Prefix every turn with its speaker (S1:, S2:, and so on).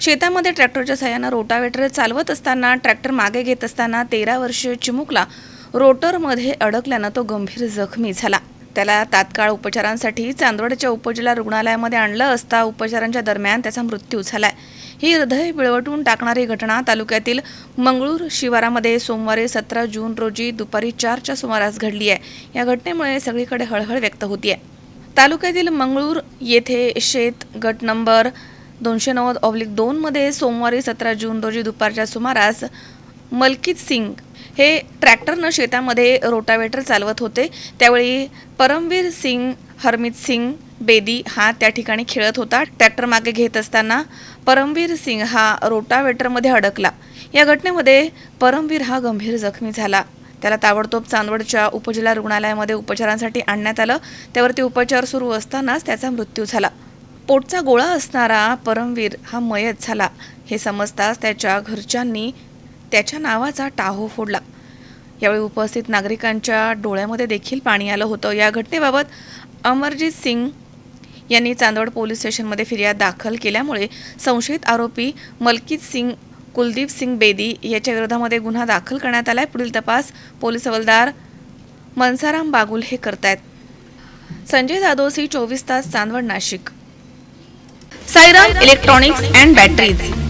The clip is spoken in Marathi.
S1: शेतामध्ये ट्रॅक्टरच्या सहाय्यानं रोटावेटर चालवत असताना ट्रॅक्टर मागे घेत असताना तेरा वर्षीय चिमुकला रोटरमध्ये अडकल्यानं तो गंभीर जखमी झाला. त्याला तात्काळ उपचारांसाठी चांदवडच्या उपजिल्हा रुग्णालयामध्ये आणलं असता उपचारांच्या दरम्यान त्याचा मृत्यू झालाय. ही हृदय पिळवटून टाकणारी घटना तालुक्यातील मंगळूर शिवारामध्ये सोमवारी सतरा जून रोजी दुपारी चारच्या सुमारास घडली आहे. या घटनेमुळे सगळीकडे हळहळ व्यक्त होतीये. तालुक्यातील मंगळूर येथे शेत गट नंबर दोनशे नव्वद ऑब्लिक दोनमध्ये सोमवारी सतरा जून रोजी दुपारच्या सुमारास मलकीत सिंग हे ट्रॅक्टरनं शेतामध्ये रोटावेटर चालवत होते. त्यावेळी परमवीर सिंग हरमित सिंग बेदी हा त्या ठिकाणी खेळत होता. ट्रॅक्टर मागे घेत असताना परमवीर सिंग हा रोटावेटरमध्ये अडकला. या घटनेमध्ये परमवीर हा गंभीर जखमी झाला. त्याला ताबडतोब चांदवडच्या उपजिल्हा रुग्णालयामध्ये उपचारांसाठी आणण्यात आलं. त्यावरती उपचार सुरू असतानाच त्याचा मृत्यू झाला. पोटचा गोळा असणारा परमवीर हा मयत झाला. हे समजताच त्याच्या घरच्यांनी त्याच्या नावाचा टाहो फोडला. यावेळी उपस्थित नागरिकांच्या डोळ्यामध्ये देखील पाणी आलं होतं. या घटनेबाबत अमरजीत सिंग यांनी चांदवड पोलीस स्टेशनमध्ये फिर्याद दाखल केल्यामुळे संशयित आरोपी मलकीत सिंग कुलदीप सिंग बेदी याच्या विरोधामध्ये गुन्हा दाखल करण्यात आलाय. पुढील तपास पोलीस हवालदार मनसाराम बागुल हे करतायत. संजय जाधव सी चोवीस तास Chandwad Nashik. Sairam electronics and batteries.